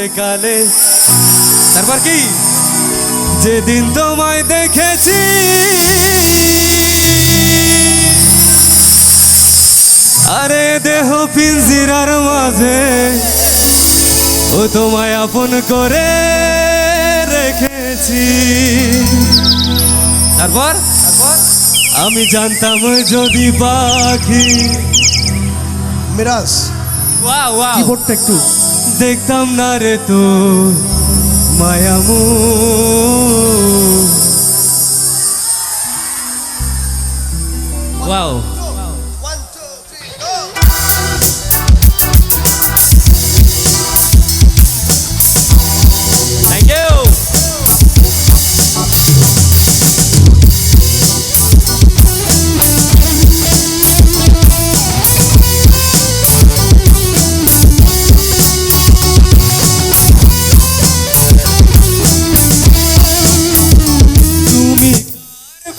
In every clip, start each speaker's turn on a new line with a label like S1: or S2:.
S1: কালে। তারপর কি? যেদিন তোমায় দেখেছি। আরে দেহ পিঞ্জিরার মাঝে ও তোমায় আপন করে রেখেছি। তারপর? তারপর আমি জানতাম যদি পাখি
S2: মিরাজ
S1: ওয়াও
S2: কিবোর্ডটা একটু
S1: দেখতাম না রে তো মায়ামু ওয়াও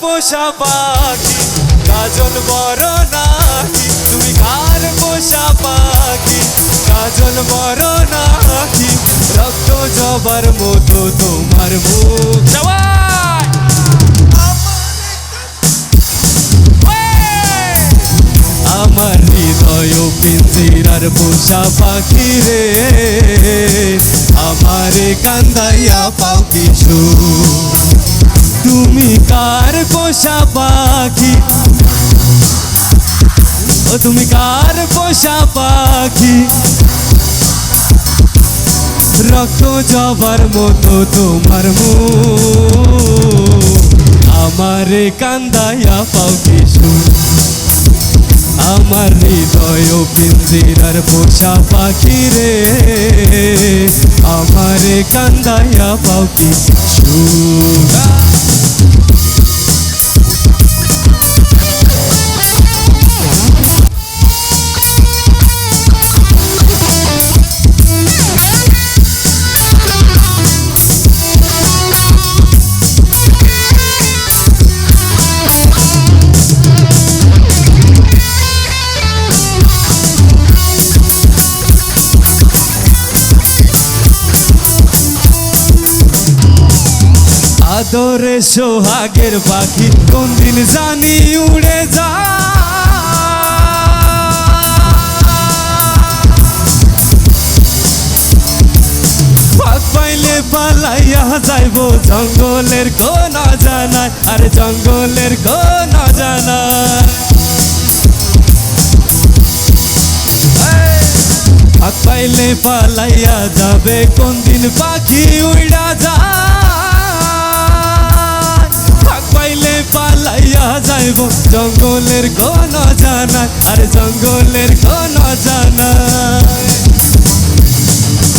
S1: পোষা পাখি কাজল বড় নাকি তুমি কার পোষা পাখি কাজল বড় নাকি রক্ত জবার মতো তোমার মুখ! আমার হৃদয় পিঞ্জিরার পোষা পাখি রে, আমারে কান্দাইয়া পাও কিছু কার পোষা পাখি? ও তুমি কার পোষা পাখি? রক্ত জবার মতো তোমার মুখ। আমারে কান্দাইয়া পাও কিছু। আমার হৃদয় পিঞ্জিরার পোষা পাখি রে। আমারে কান্দাইয়া পাও কিছু। আদরে সোহাগের পাখি, কোন দিন জানি উড়ে যা পাইলে পালাইয়া যাইব, জঙ্গলের কোন জানায় আরে জঙ্গলের কোন জানায় পাইলে পালাইয়া যাবে, কোন দিন পাখি উড়া যায়। পালাইয়া জঙ্গলের কোন জানায় আর জঙ্গলের কোন জানায়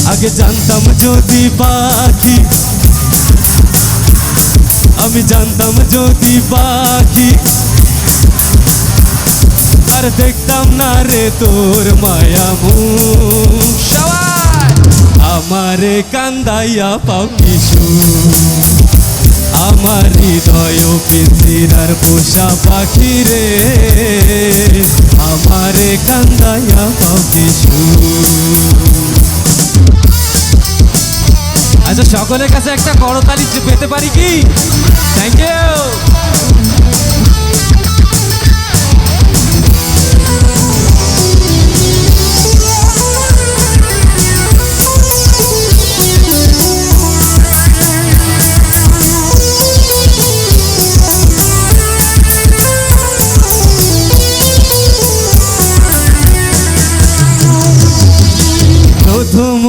S1: আগে জানতাম যদি পাখি আমি জানতাম যদি পাখি। আর দেখতাম না রে তোর মায়া মুখ। আমারে কান্দাইয়া পাও কিছু আমার হৃদয় পিঞ্জিরার পোষা পাখি রে। আমারে কান্দাইয়া পাখি আচ্ছা সকলের কাছে একটা করতালি পেতে পারি কি? থ্যাংক ইউ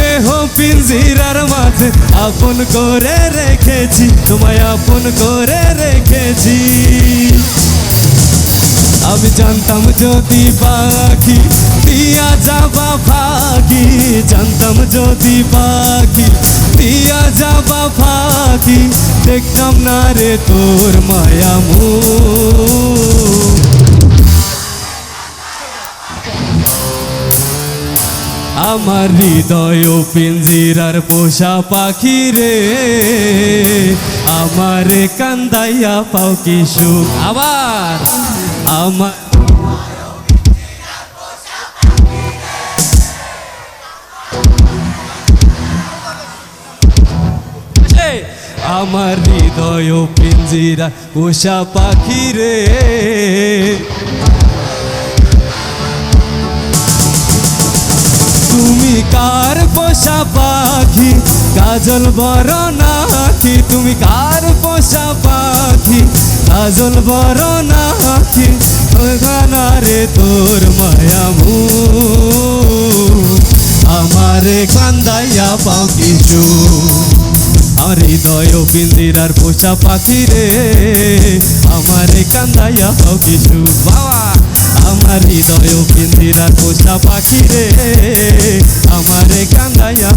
S1: দেহ পিঞ্জিরার মাঝে আপন করে রেখেছি, তোমায় আপন করে রেখেছি। আমি জানতাম যদি পাখি দিয়া যাবা ফাঁকি জানতাম যদি পাখি দিয়া যাবা ফাঁকি দেখতাম না রে তোর মায়ামু আমার হৃদয় পিঞ্জিরার পোষা পাখি রে। আমার কান্দাইয়া পাও কি সুখ? আবার আমার আমার হৃদয় পিঞ্জিরা পোষা পাখি রে। কাজল বড় নাকি তুমি কার পোষা পাখি? কাজল বড় নাকি রে তোর মায়ামু আমারে কান্দাইয়া পাও কিছু। আমার হৃদয় পিন্দিরার পোষা পাখি রে। আমারে কান্দাইয়া পাও কিছু। বাবা! আমার হৃদয় পিন্দিরার পোষা পাখি রে আমারে কান্দাইয়া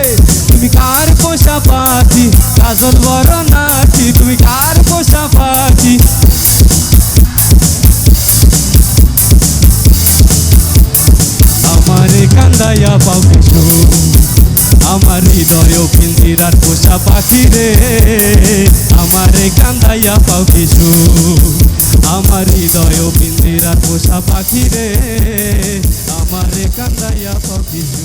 S1: এই, তুমি কার পোষা পাখি? কাজল বড় নাকি? তুমি কার পোষা পাখি? আমারে কান্দাইয়া পাও কিছু। আমার হৃদয় পিন্দিরার পোষা পাখি রে আমারে কান্দাইয়া পাও কিছু। আমার হৃদয় বিন্দিরা পোষা পাখি রে। আমারে কান্দাইয়া পাখি কিছু